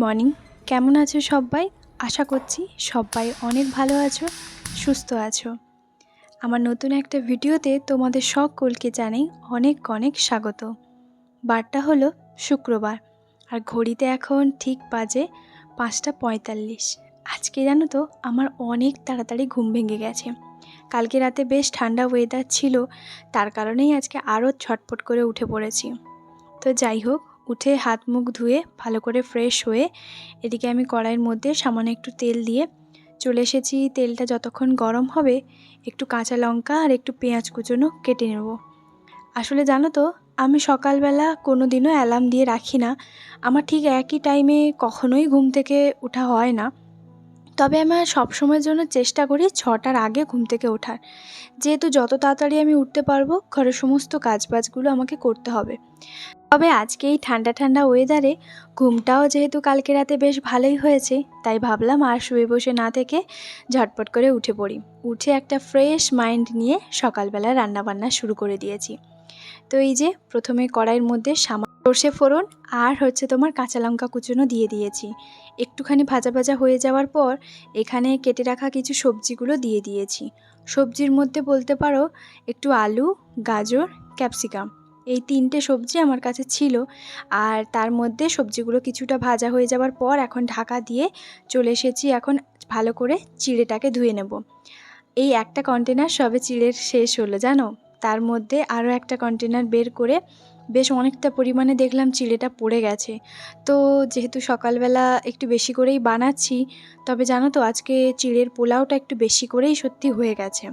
Morning. কেমন আছো সবাই? আশা করছি সবাই অনেক ভালো আছো, সুস্থ আছো। আমার নতুন একটা ভিডিওতে তোমাদের সকলকে জানাই অনেক অনেক স্বাগত। বারটা হলো শুক্রবার, আর ঘড়িতে এখন ঠিক বাজে পাঁচটা পঁয়তাল্লিশ। আজকে জানো তো আমার অনেক তাড়াতাড়ি ঘুম ভেঙে গেছে। কালকে রাতে বেশ ঠান্ডা ওয়েদার ছিল, তার কারণেই আজকে আরও ছটপট করে উঠে পড়েছি। তো যাই হোক উঠে হাত মুখ ধুয়ে ভালো করে ফ্রেশ হয়ে এদিকে আমি কড়াইয়ের মধ্যে সামান্য একটু তেল দিয়ে চলে এসেছি। তেলটা যতক্ষণ গরম হবে, একটু কাঁচা লঙ্কা আর একটু পেঁয়াজ কুচোনো কেটে নেব। আসলে জানো তো, আমি সকালবেলা কোনো দিনও অ্যালার্ম দিয়ে রাখি না। আমার ঠিক একই টাইমে কখনোই ঘুম থেকে ওঠা হয় না। তবে আমার সবসময়ের জন্য চেষ্টা করি ছটার আগে ঘুম থেকে ওঠার। যেহেতু যত তাড়াতাড়ি আমি উঠতে পারব, ঘরের সমস্ত কাজবাজগুলো আমাকে করতে হবে। তবে আজকে এই ঠান্ডা ঠান্ডা ওয়েদারে ঘুমটাও যেহেতু কালকে রাতে বেশ ভালোই হয়েছে, তাই ভাবলাম আর শুয়ে বসে না থেকে ঝটপট করে উঠে পড়ি। উঠে একটা ফ্রেশ মাইন্ড নিয়ে সকালবেলা রান্নাবান্না শুরু করে দিয়েছি। তো এই যে, প্রথমে কড়াইয়ের মধ্যে সামা সর্ষে ফোড়ন আর হচ্ছে তোমার কাঁচা লঙ্কা কুচুনো দিয়ে দিয়েছি। একটুখানি ভাজা ভাজা হয়ে যাওয়ার পর এখানে কেটে রাখা কিছু সবজিগুলো দিয়ে দিয়েছি। সবজির মধ্যে বলতে পারো একটু আলু, গাজর, ক্যাপসিকাম। এই তিনটে সবজি আমার কাছে ছিল। আর তার মধ্যে সবজিগুলো কিছুটা ভাজা হয়ে যাওয়ার পর এখন ঢাকা দিয়ে চলে এসেছি। এখন ভালো করে চিড়েটাকে ধুয়ে নেব। এই একটা কন্টেনার সবে চিড়ের শেষ হলো, জানো? তার মধ্যে আরও একটা কন্টেনার বের করে বেশ অনেকটা পরিমাণে দেখলাম চিড়েটা পড়ে গেছে। তো যেহেতু সকালবেলা একটু বেশি করেই বানাচ্ছি, তবে জানো তো আজকে চিড়ের পোলাওটা একটু বেশি করেই সত্যি হয়ে গেছে।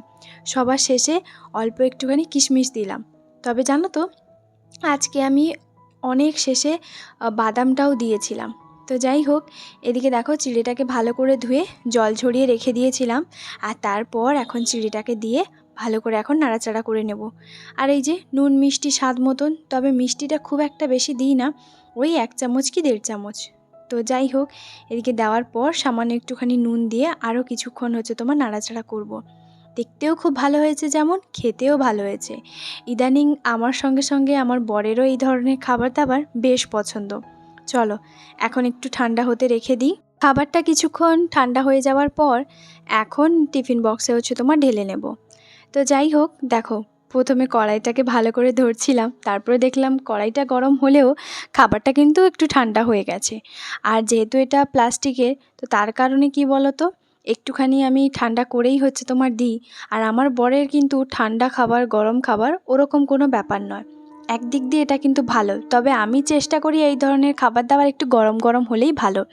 সবার শেষে অল্প একটুখানি কিশমিশ দিলাম। তবে জানো তো আজকে আমি অনেক শেষে বাদামটাও দিয়েছিলাম। তো যাই হোক, এদিকে দেখো চিড়েটাকে ভালো করে ধুয়ে জল ঝরিয়ে রেখে দিয়েছিলাম। আর তারপর এখন চিড়েটাকে দিয়ে ভালো করে এখন নাড়াচাড়া করে নেব। আর এই যে নুন মিষ্টি স্বাদ মতন, তবে মিষ্টিটা খুব একটা বেশি দিই না, ওই এক চামচ কি দেড় চামচ। তো যাই হোক, এদিকে দেওয়ার পর সামান্য একটুখানি নুন দিয়ে আরও কিছুক্ষণ হচ্ছে তোমার নাড়াচাড়া করব। দেখতেও খুব ভালো হয়েছে যেমন খেতেও ভালো হয়েছে। ইদানিং আমার সঙ্গে সঙ্গে আমার বরেরও এই ধরনের খাবার দাবার বেশ পছন্দ। চলো, এখন একটু ঠান্ডা হতে রেখে দিই। খাবারটা কিছুক্ষণ ঠান্ডা হয়ে যাওয়ার পর এখন টিফিন বক্সে হচ্ছে তোমার ঢেলে নেব। তো যাই হোক, দেখো, প্রথমে কড়াইটাকে ভালো করে ধরছিলাম, তারপরে দেখলাম কড়াইটা গরম হলেও খাবারটা কিন্তু একটু ঠান্ডা হয়ে গেছে। আর যেহেতু এটা প্লাস্টিকের, তো তার কারণে কি বলো তো একটুখানি আমি ঠান্ডা করেই হচ্ছে তোমার দিই। আর আমার বরের কিন্তু ঠান্ডা খাবার, গরম খাবার ওরকম কোনো ব্যাপার নয়। একদিক দিয়ে এটা কিন্তু ভালো। তবে আমি চেষ্টা করি এই ধরনের খাবার দাবার একটু গরম গরম হলেই ভালো।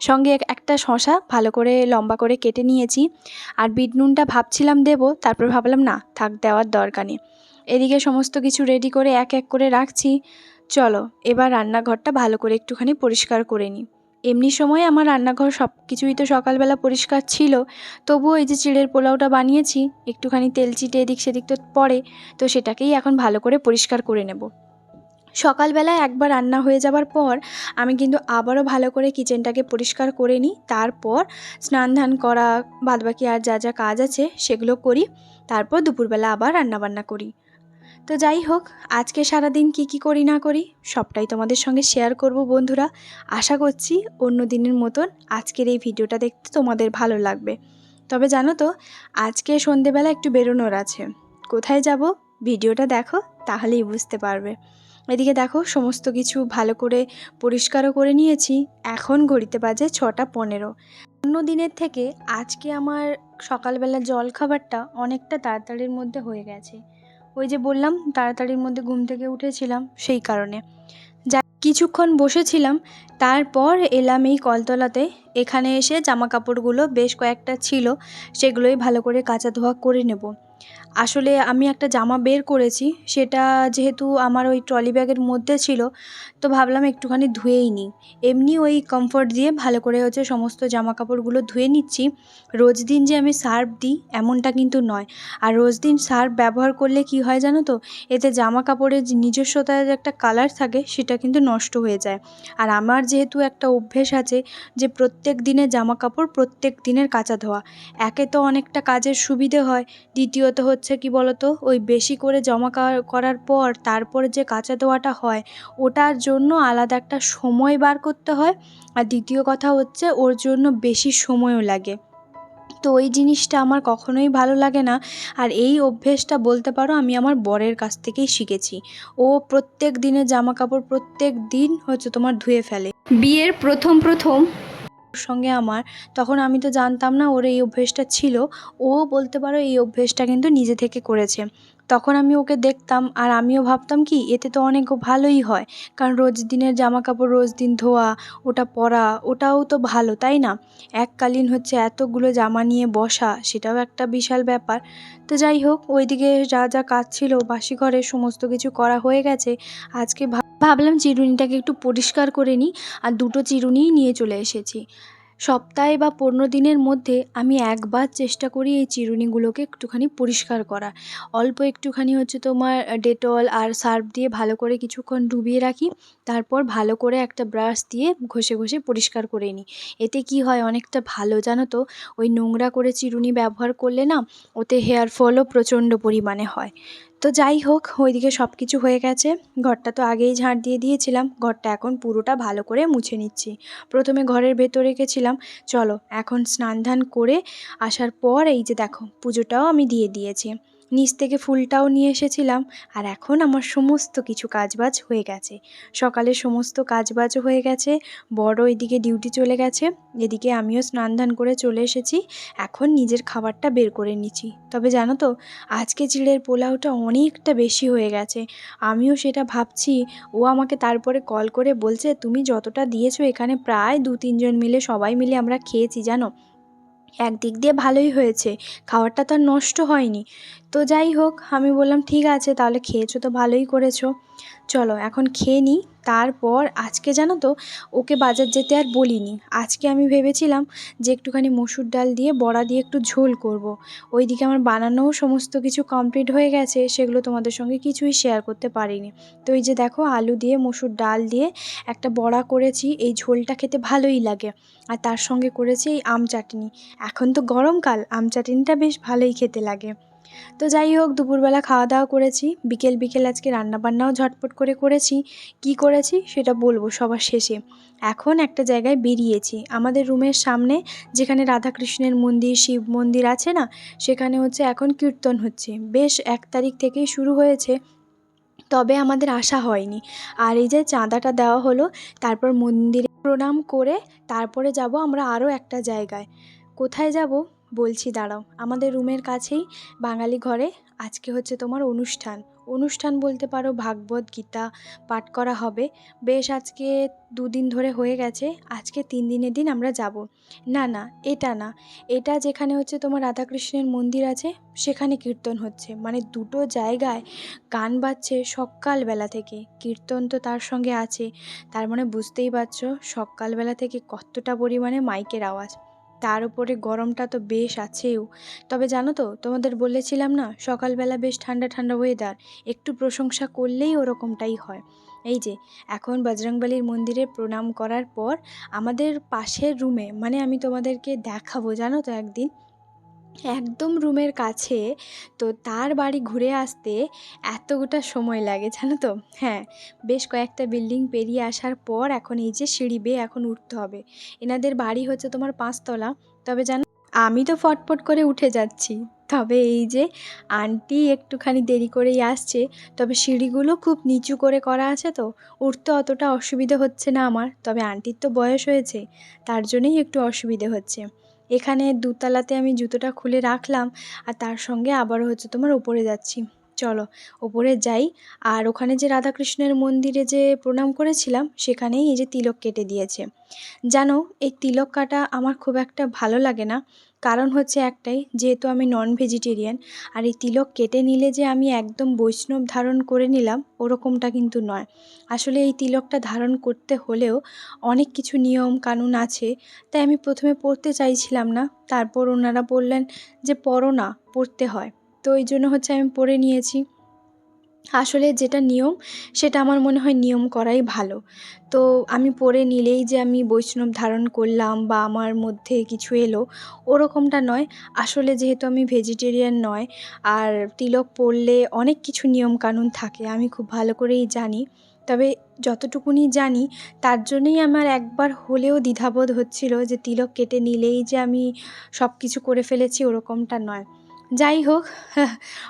সঙ্গে একটা শশা ভালো করে লম্বা করে কেটে নিয়েছি। আর বিট নুনটা ভাবছিলাম দেবো, তারপর ভাবলাম না, থাক, দেওয়ার দরকার নেই। এদিকে সমস্ত কিছু রেডি করে এক এক করে রাখছি। চলো, এবার রান্নাঘরটা ভালো করে একটুখানি পরিষ্কার করে নিই। এমনি সময় আমার রান্নাঘর সব কিছুই তো সকালবেলা পরিষ্কার ছিল। তবুও এই যে চিড়ের পোলাওটা বানিয়েছি, একটুখানি তেল চিটে এদিক সেদিক তো পড়ে, তো সেটাকেই এখন ভালো করে পরিষ্কার করে নেব। সকালবেলায় একবার রান্না হয়ে যাবার পর আমি কিন্তু আবারও ভালো করে কিচেনটাকে পরিষ্কার করে নিই। তারপর স্নান ধান করা, বাদবাকি আর যা যা কাজ আছে সেগুলো করি। তারপর দুপুরবেলা আবার রান্নাবান্না করি। তো যাই হোক, আজকে সারাদিন কি কি করি না করি, সবটাই তোমাদের সঙ্গে শেয়ার করব বন্ধুরা। আশা করছি অন্য দিনের মতন আজকের এই ভিডিওটা দেখতে তোমাদের ভালো লাগবে। তবে জানো তো, আজকে সন্ধেবেলা একটু বেরোনোর আছে। কোথায় যাব? ভিডিওটা দেখো, তাহলেই বুঝতে পারবে। এদিকে দেখো, সমস্ত কিছু ভালো করে পরিষ্কারও করে নিয়েছি। এখন ঘড়িতে বাজে ছটা পনেরো। অন্য দিনের থেকে আজকে আমার সকালবেলা জল খাবারটা অনেকটা তাড়াতাড়ির মধ্যে হয়ে গেছে। ওই যে বললাম, তাড়াতাড়ির মধ্যে ঘুম থেকে উঠেছিলাম সেই কারণে। যা কিছুক্ষণ বসেছিলাম, তারপর এলাম এই কলতলাতে। এখানে এসে জামা কাপড়গুলো বেশ কয়েকটা ছিল, সেগুলোই ভালো করে কাঁচা ধোয়া করে নেব। আসলে আমি একটা জামা বের করেছি, সেটা যেহেতু আমার ওই ট্রলি ব্যাগের মধ্যে ছিল, তো ভাবলাম একটুখানি ধুয়েই নিই। এমনি ওই কমফোর্ট দিয়ে ভালো করে হচ্ছে সমস্ত জামা কাপড়গুলো ধুয়ে নিচ্ছি। রোজ দিন যে আমি সার্ফ দিই, এমনটা কিন্তু নয়। আর রোজ দিন সার্ফ ব্যবহার করলে কি হয় জানো তো, এতে জামা কাপড়ের যে নিজস্বতার একটা কালার থাকে, সেটা কিন্তু নষ্ট হয়ে যায়। আর আমার যেহেতু একটা অভ্যেস আছে যে প্রত্যেক দিনের জামা কাপড় প্রত্যেক দিনের কাচা ধোয়া, একে তো অনেকটা কাজের সুবিধে হয়, দ্বিতীয়ত হচ্ছে হচ্ছে কি বলতো? ওই বেশি করে জমা করার পর তারপরে যে কাঁচা ধোয়াটা হয়, ওটার জন্য আলাদা একটা সময় বার করতে হয়। আর দ্বিতীয় কথা হচ্ছে ওর জন্য বেশি সময়ও লাগে। তো ওই জিনিসটা আমার কখনোই ভালো লাগে না। আর এই অভ্যেসটা বলতে পারো আমি আমার বরের কাছ থেকেই শিখেছি। ও প্রত্যেক দিনের জামা কাপড় প্রত্যেক দিন হচ্ছে তোমার ধুয়ে ফেলে। বিয়ের প্রথম প্রথম সঙ্গে আমার, তখন আমি তো জানতাম না ওর এই অভ্যেসটা ছিল। ও বলতে পারো এই অভ্যেসটা কিন্তু নিজে থেকে করেছে। তখন আমি ওকে দেখতাম আর আমিও ভাবতাম কি, এতে তো অনেক ভালোই হয়। কারণ রোজ দিনের জামা কাপড় রোজ দিন ধোয়া, ওটা পরা, ওটাও তো ভালো, তাই না? এককালীন হচ্ছে এতগুলো জামা নিয়ে বসা, সেটাও একটা বিশাল ব্যাপার। তো যাই হোক, ওইদিকে যা যা কাজ ছিল বাসি ঘরে সমস্ত কিছু করা হয়ে গেছে। আজকে ভাব- ভাবলাম চিরুনিটাকে একটু পরিষ্কার করে নিই, আর দুটো চিরুনিই নিয়ে চলে এসেছি। সপ্তাহে বা পনেরো দিনের মধ্যে আমি একবার চেষ্টা করি এই চিরুনিগুলোকে একটুখানি পরিষ্কার করা অল্প একটুখানি হচ্ছে তোমার ডেটল আর সার্ফ দিয়ে ভালো করে কিছুক্ষণ ডুবিয়ে রাখি, তারপর ভালো করে একটা ব্রাশ দিয়ে ঘষে ঘষে পরিষ্কার করে নিই। এতে কি হয় অনেকটা ভালো জানো তো? ওই নোংরা করে চিরুনি ব্যবহার করলে না, ওতে হেয়ার ফলও প্রচণ্ড পরিমাণে হয়। তো যাই হোক, ওইদিকে সব কিছু হয়ে গেছে। ঘরটা তো আগেই ঝাঁট দিয়ে দিয়েছিলাম। ঘরটা এখন পুরোটা ভালো করে মুছে নিচ্ছি। প্রথমে ঘরের ভেতরে রেখেছিলাম। চলো, এখন স্নান ধান করে আসার পর এই যে দেখো, পুজোটাও আমি দিয়ে দিয়েছি। নিচ থেকে ফুলটাও নিয়ে এসেছিলাম আর এখন আমার সমস্ত কিছু কাজবাজ হয়ে গেছে। সকালে সমস্ত কাজবাজও হয়ে গেছে, বড় এদিকে ডিউটি চলে গেছে, এদিকে আমিও স্নান ধান করে চলে এসেছি, এখন নিজের খাবারটা বের করে নিচ্ছি। তবে জানো তো, আজকে চিড়ের পোলাওটা অনেকটা বেশি হয়ে গেছে, আমিও সেটা ভাবছি, ও আমাকে তারপরে কল করে বলছে, তুমি যতটা দিয়েছ এখানে প্রায় দু তিনজন মিলে সবাই মিলে আমরা খেয়েছি, জানো? একদিক দিয়ে ভালোই হয়েছে, খাবারটা তো আর নষ্ট হয়নি। তো যাই হোক, আমি বললাম, ঠিক আছে, তাহলে খেয়েছো তো ভালোই করেছ। চলো, এখন খেয়ে নিই। তারপর আজকে জানো তো, ওকে বাজার যেতে আর বলিনি। আজকে আমি ভেবেছিলাম যে একটুখানি মসুর ডাল দিয়ে, বড়া দিয়ে একটু ঝোল করব। ওইদিকে আমার বানানোও সমস্ত কিছু কমপ্লিট হয়ে গেছে, সেগুলো তোমাদের সঙ্গে কিছুই শেয়ার করতে পারিনি। তো এই যে দেখো, আলু দিয়ে, মসুর ডাল দিয়ে একটা বড়া করেছি, এই ঝোলটা খেতে ভালোই লাগে। আর তার সঙ্গে করেছি এই আম চাটনি। এখন তো গরমকাল, আম চাটনিটা বেশ ভালোই খেতে লাগে। তো যাই হোক, দুপুরবেলা খাওয়া দাওয়া করেছি। বিকেল বিকেল আজকে রান্নাবান্নাও ঝটপট করে করেছি। কি করেছি সেটা বলব সবার শেষে। এখন একটা জায়গায় বেরিয়েছি। আমাদের রুমের সামনে যেখানে রাধাকৃষ্ণের মন্দির, শিব মন্দির আছে না, সেখানে হচ্ছে এখন কীর্তন হচ্ছে। বেশ এক তারিখ থেকেই শুরু হয়েছে, তবে আমাদের আসা হয়নি। আর এই যে চাঁদাটা দেওয়া হলো, তারপর মন্দিরে প্রণাম করে তারপরে যাব আমরা আরও একটা জায়গায়। কোথায় যাব? বলছি, দাঁড়াও। আমাদের রুমের কাছেই বাঙালি ঘরে আজকে হচ্ছে তোমার অনুষ্ঠান। অনুষ্ঠান বলতে পারো ভাগবত গীতা পাঠ করা হবে। বেশ, আজকে দুদিন ধরে হয়ে গেছে। আজকে তিন দিনের দিন আমরা যাব। না না, এটা না। এটা যেখানে হচ্ছে তোমার রাধাকৃষ্ণের মন্দির আছে, সেখানে কীর্তন হচ্ছে। মানে দুটো জায়গায় গান বাজছে সকালবেলা থেকে। কীর্তন তো তার সঙ্গে আছে। তার মানে বুঝতেই পারছ, সকালবেলা থেকে কতটা পরিমাণে মাইকের আওয়াজ। তার উপরে গরমটা তো বেশ আছেও। তবে জানো তো, তোমাদের বলেছিলাম না, সকালবেলা বেশ ঠান্ডা ঠান্ডা ওয়েদার একটু প্রশংসা করলেই ওরকমটাই হয়। এই যে, এখন বজরংবলির মন্দিরে প্রণাম করার পর আমাদের পাশের রুমে মানে আমি তোমাদেরকে দেখাবো, জানো তো একদিন একদম রুমের কাছে। তো তার বাড়ি ঘুরে আসতে এতটা সময় লাগে, জানো তো? হ্যাঁ বেশ কয়েকটা বিল্ডিং পেরিয়ে আসার পর এখন এই যে সিঁড়ি বেয়ে এখন উঠতে হবে। এনাদের বাড়ি হচ্ছে তোমার পাঁচতলা। তবে জানো, আমি তো ফটফট করে উঠে যাচ্ছি। তবে এই যে আন্টি একটুখানি দেরি করেই আসছে, তবে সিঁড়িগুলো খুব নিচু করে করা আছে তো, উঠতে অতটা অসুবিধে হচ্ছে না আমার। তবে আন্টির তো বয়স হয়েছে, তার জন্যই একটু অসুবিধে হচ্ছে। এখানে দুতলাতে আমি জুতোটা খুলে রাখলাম আর তার সঙ্গে আবারও হচ্ছে তোমার ওপরে যাচ্ছি। চলো, ওপরে যাই। আর ওখানে যে রাধাকৃষ্ণের মন্দিরে যে প্রণাম করেছিলাম, সেখানেই এই যে তিলক কেটে দিয়েছে। জানো, এই তিলক কাটা আমার খুব একটা ভালো লাগে না। কারণ হচ্ছে একটাই, যেহেতু আমি নন ভেজিটেরিয়ান আর এই তিলক কেটে নিলে যে আমি একদম বৈষ্ণব ধারণ করে নিলাম, ওরকমটা কিন্তু নয়। আসলে এই তিলকটা ধারণ করতে হলেও অনেক কিছু নিয়ম কানুন আছে, তাই আমি প্রথমে পড়তে চাইছিলাম না। তারপর ওনারা বললেন যে পড়ো না, পড়তে হয়। তো ওই জন্য হচ্ছে আমি পরে নিয়েছি। আসলে যেটা নিয়ম, সেটা আমার মনে হয় নিয়ম করাই ভালো। তো আমি পরে নিলেই যে আমি বৈষ্ণব ধারণ করলাম বা আমার মধ্যে কিছু এলো, ওরকমটা নয়। আসলে যেহেতু আমি ভেজিটেরিয়ান নয়, আর তিলক পরলে অনেক কিছু নিয়মকানুন থাকে, আমি খুব ভালো করেই জানি। তবে যতটুকুনি জানি, তার জন্যই আমার একবার হলেও দ্বিধাবোধ হচ্ছিল যে তিলক কেটে নিলেই যে আমি সব কিছু করে ফেলেছি, ওরকমটা নয়। যাই হোক,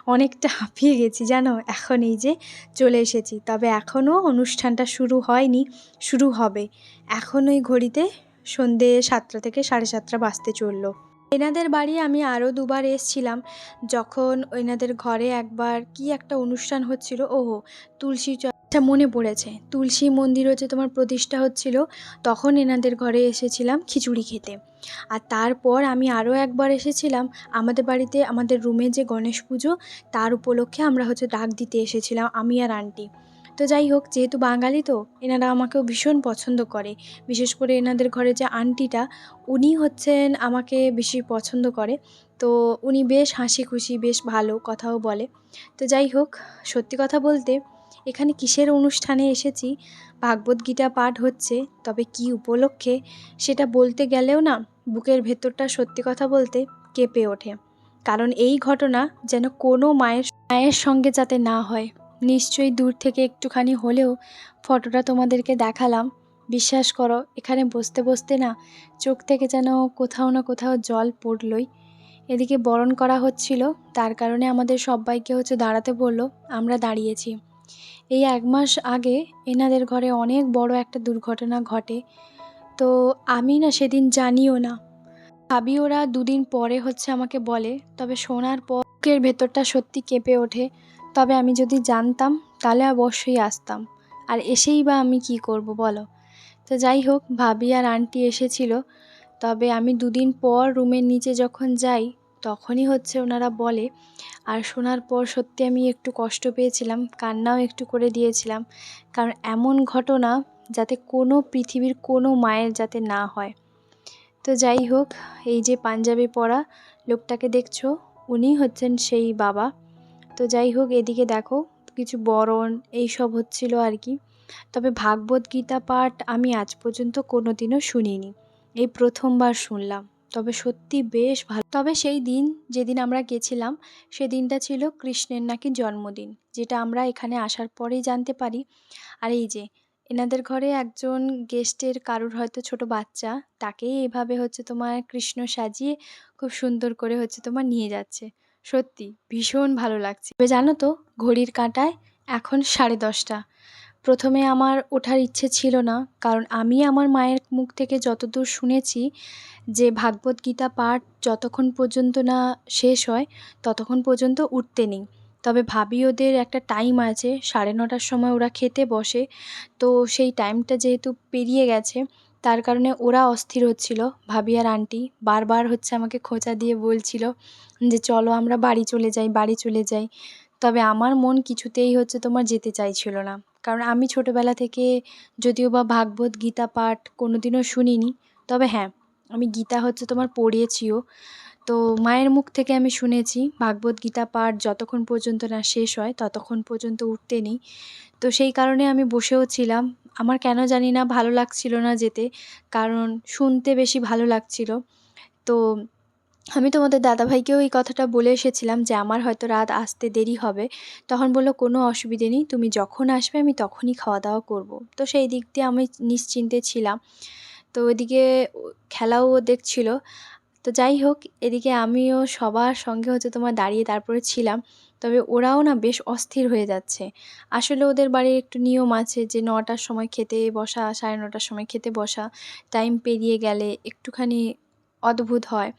অনেকটা হাঁপিয়ে গেছি জানো? এখন এই যে চলে এসেছি। তবে এখনও অনুষ্ঠানটা শুরু হয়নি, শুরু হবে। এখন ওই ঘড়িতে সন্ধে সাতটা থেকে সাড়ে সাতটা বাজতে চলল। এনাদের বাড়ি আমি আরও দুবার এসছিলাম। যখন এনাদের ঘরে একবার কি একটা অনুষ্ঠান হচ্ছিল, ওহো, তুলসী আচ্ছা মনে পড়েছে। তুলসী মন্দির হচ্ছে তোমার প্রতিষ্ঠা হচ্ছিল, তখন এনাদের ঘরে এসেছিলাম খিচুড়ি খেতে। আর তারপর আমি আরও একবার এসেছিলাম আমাদের বাড়িতে, আমাদের রুমে যে গণেশ পুজো, তার উপলক্ষে আমরা হচ্ছে ডাক দিতে এসেছিলাম, আমি আর আন্টি। তো যাই হোক, যেহেতু বাঙালি তো, এনারা আমাকেও ভীষণ পছন্দ করে। বিশেষ করে এনাদের ঘরে যে আন্টিটা, উনি হচ্ছেন আমাকে বেশি পছন্দ করে। তো উনি বেশ হাসি খুশি, বেশ ভালো কথাও বলে। তো যাই হোক, সত্যি কথা বলতে এখানে কিসের অনুষ্ঠানে এসেছি? ভাগবত গীতা পাঠ হচ্ছে, তবে কি উপলক্ষে? সেটা বলতে গেলেও না, বুকের ভেতরটা সত্যি কথা বলতে কেঁপে ওঠে। কারণ এই ঘটনা যেন কোনো মায়ের মায়ের সঙ্গে যাতে না হয়। নিশ্চয়ই দূর থেকে একটুখানি হলেও ফটোটা তোমাদেরকে দেখালাম। বিশ্বাস করো, এখানে বসতে বসতে না, চোখ থেকে যেন কোথাও না কোথাও জল পড়লই। এদিকে বরণ করা হচ্ছিল, তার কারণে আমাদের সবাইকে হচ্ছে দাঁড়াতে বলল, আমরা দাঁড়িয়েছি। এই এক মাস আগে এনাদের ঘরে অনেক বড় একটা দুর্ঘটনা ঘটে। তো আমি না সেদিন জানিও না। ভাবি ওরা দুদিন পরে হচ্ছে আমাকে বলে, তবে শোনার পর বুকের ভেতরটা সত্যি কেঁপে ওঠে। তবে আমি যদি জানতাম, তাহলে অবশ্যই আসতাম। আর এসেই বা আমি কি করব বলো? তো যাই হোক, ভাবি আর আন্টি এসেছিল। তবে আমি দুদিন পর রুমের নিচে যখন যাই তখনই হচ্ছে ওনারা বলে, আর শোনার পর সত্যি আমি একটু কষ্ট পেয়েছিলাম, কান্নাও একটু করে দিয়েছিলাম। কারণ এমন ঘটনা যাতে কোনো পৃথিবীর কোনো মায়ের যাতে না হয়। তো যাই হোক, এই যে পাঞ্জাবি পরা লোকটাকে দেখছ, উনি হচ্ছেন সেই বাবা। তো যাই হোক, এদিকে দেখো, কিছু বরণ এইসব হচ্ছিল আর কি। তবে ভাগবত গীতা পাঠ আমি আজ পর্যন্ত কোনো দিনও শুনিনি। এই প্রথমবার শুনলাম। তবে সত্যি বেশ ভালো। তবে সেই দিন যেদিন আমরা গেছিলাম সেদিনটা ছিল কৃষ্ণের নাকি জন্মদিন, যেটা আমরা এখানে আসার পরেই জানতে পারি। আর এই যে, এনাদের ঘরে একজন গেস্টের কারুর হয়তো ছোট বাচ্চা, তাকেই এভাবে হচ্ছে তোমার কৃষ্ণ সাজিয়ে খুব সুন্দর করে হচ্ছে তোমার নিয়ে যাচ্ছে। সত্যি ভীষণ ভালো লাগছে। জানো তো, ঘড়ির কাঁটায় এখন সাড়ে দশটা। প্রথমে আমার ওঠার ইচ্ছে ছিল না, কারণ আমি আমার মায়ের মুখ থেকে যতদূর শুনেছি যে ভাগবত গীতা পাঠ যতক্ষণ পর্যন্ত না শেষ হয়, ততক্ষণ পর্যন্ত উঠতে নেই। তবে ভাবি ওদের একটা টাইম আছে, সাড়ে নটার সময় ওরা খেতে বসে। তো সেই টাইমটা যেহেতু পেরিয়ে গেছে, তার কারণে ওরা অস্থির হচ্ছিল। ভাবি আর আন্টি বারবার হচ্ছে আমাকে খোঁচা দিয়ে বলছিল যে, চলো আমরা বাড়ি চলে যাই, বাড়ি চলে যাই। তবে আমার মন কিছুতেই হচ্ছে তোমার যেতে চাইছিল না। কারণ আমি ছোটোবেলা থেকে যদিও বা ভাগবত গীতা পাঠ কোনো দিনও শুনিনি, তবে হ্যাঁ আমি গীতা হচ্ছে তোমার পড়িয়েছিও। তো মায়ের মুখ থেকে আমি শুনেছি, ভাগবত গীতা পাঠ যতক্ষণ পর্যন্ত না শেষ হয় ততক্ষণ পর্যন্ত উঠতে নেই। তো সেই কারণে আমি বসেও ছিলাম। আমার কেন জানি না ভালো লাগছিল না যেতে, কারণ শুনতে বেশি ভালো লাগছিল। তো আমি তোমাদের দাদাভাইকেও এই কথাটা বলে এসেছিলাম যে আমার হয়তো রাত আসতে দেরি হবে। তখন বলল, কোনো অসুবিধে নেই, তুমি যখন আসবে আমি তখনই খাওয়া দাওয়া করব। তো সেই দিক দিয়ে আমি নিশ্চিন্তে ছিলাম। তো ওইদিকে খেলাও দেখছিল। তো যাই হোক, এদিকে আমিও সবার সঙ্গে হচ্ছে তোমার দাঁড়িয়ে তারপরে ছিলাম। তবে ওরাও না বেশ অস্থির হয়ে যাচ্ছে। আসলে ওদের বাড়ির একটু নিয়ম আছে যে নটার সময় খেতে বসা, সাড়ে নটার সময় খেতে বসা, টাইম পেরিয়ে গেলে একটুখানি অদ্ভুত হয়।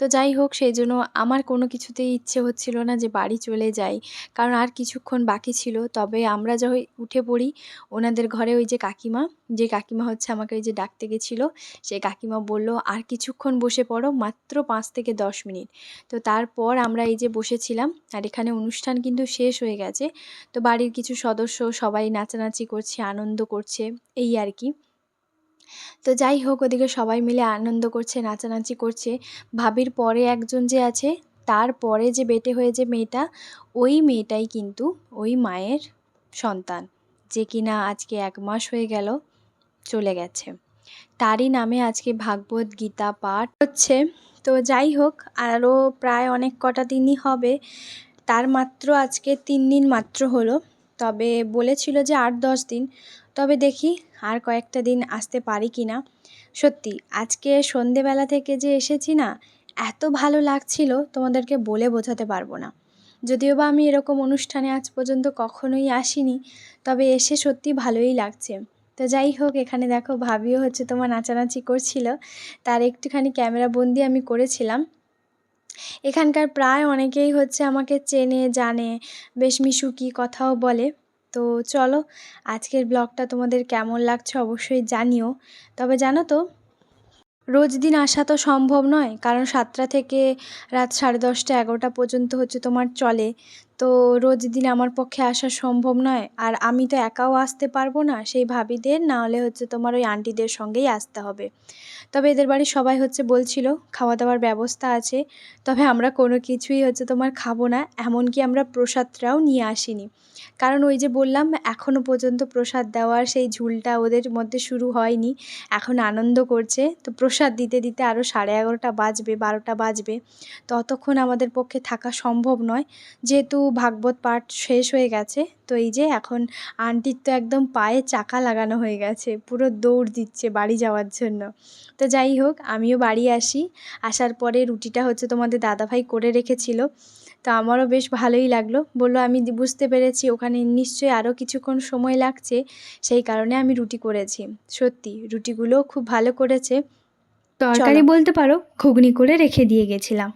তো যাই হোক, সেই জন্য আমার কোনো কিছুতেই ইচ্ছে হচ্ছিল না যে বাড়ি চলে যাই। কারণ আর কিছুক্ষণ বাকি ছিল। তবে আমরা যখন উঠে পড়ি ওনাদের ঘরে ওই যে কাকিমা। যে কাকিমা হচ্ছে আমাকে ওই যে ডাকতে গেছিল। সেই কাকিমা বলল, আর কিছুক্ষণ বসে পড়ো, মাত্র পাঁচ থেকে দশ মিনিট। তো তারপর আমরা এই যে বসেছিলাম, আর এখানে অনুষ্ঠান কিন্তু শেষ হয়ে গেছে। তো বাড়ির কিছু সদস্য সবাই নাচানাচি করছে, আনন্দ করছে, এই আর কি। তো যাই হোক, ওদিকে সবাই মিলে আনন্দ করছে, নাচানাচি করছে। ভাবির পরে একজন যে আছে তারপরে যে বেটে হয়ে যে মেয়েটা, ওই মেয়েটাই কিন্তু ওই মায়ের সন্তান, যে কিনা আজকে এক মাস হয়ে গেল চলে গেছে। তারই নামে আজকে ভাগবত গীতা পাঠ হচ্ছে। তো যাই হোক, আরও প্রায় অনেক কটা দিনই হবে। তার মাত্র আজকে তিন দিন মাত্র হলো। তবে বলেছিল যে আট দশ দিন। তবে দেখি আর কয়েকটা দিন আসতে পারি কি না। সত্যি, আজকে সন্ধেবেলা থেকে যে এসেছি না, এত ভালো লাগছিল তোমাদেরকে বলে বোঝাতে পারব না। যদিও বা আমি এরকম অনুষ্ঠানে আজ পর্যন্ত কখনোই আসিনি, তবে এসে সত্যি ভালোই লাগছে। তো যাই হোক, এখানে দেখো ভাবিও হচ্ছে তোমার নাচানাচি করছিল, তার একটুখানি ক্যামেরা বন্দি আমি করেছিলাম। এখানকার প্রায় অনেকেই হচ্ছে আমাকে চেনে, জানে, বেশ মিশুকি কথাও বলে। তো চলো, আজকের ব্লগটা তোমাদের কেমন লাগছে অবশ্যই জানিও। তবে জানো তো, রোজ দিন আসা তো সম্ভব নয়, কারণ সাতটা থেকে রাত সাড়ে দশটা এগারোটা পর্যন্ত হচ্ছে তোমার চলে। তো রোজ দিন আমার পক্ষে আসা সম্ভব নয়। আর আমি তো একাও আসতে পারব না, সেই ভাবিদের না হলে হচ্ছে তোমার ওই আন্টিদের সঙ্গেই আসতে হবে। তবে এদের বাড়ির সবাই হচ্ছে বলছিল খাওয়া দাওয়ার ব্যবস্থা আছে, তবে আমরা কোনো কিছুই হচ্ছে তোমার খাব না, এমনকি আমরা প্রসাদটাও নিয়ে আসিনি। কারণ ওই যে বললাম এখনও পর্যন্ত প্রসাদ দেওয়ার সেই ঝুলটা ওদের মধ্যে শুরু হয়নি, এখন আনন্দ করছে। তো প্রসাদ দিতে দিতে আরও সাড়ে এগারোটা বাজবে, বারোটা বাজবে। ততক্ষণ আমাদের পক্ষে থাকা সম্ভব নয়। যেহেতু ভাগবত পাঠ শেষ হয়ে গেছে। তো এই যে এখন আন্টির তো একদম পায়ে চাকা লাগানো হয়ে গেছে পুরো দৌড় দিচ্ছে বাড়ি যাওয়ার জন্য। তো যাই হোক আমিও বাড়ি আসি। আসার পরে রুটিটা হচ্ছে তোমাদের দাদাভাই করে রেখেছিল। তো আমারও বেশ ভালোই লাগল। বলল আমি বুঝতে পেরেছি ওখানে নিশ্চয়ই আরও কিছুক্ষণ সময় লাগছে। সেই কারণে আমি রুটি করেছি। সত্যি রুটিগুলোও খুব ভালো করেছে। তরকারি বলতে পারো ঘুগনি করে রেখে দিয়ে গেছিলাম।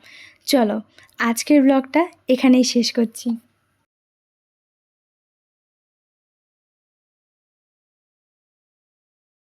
চলো আজকের ব্লগটা এখানেই শেষ করছি।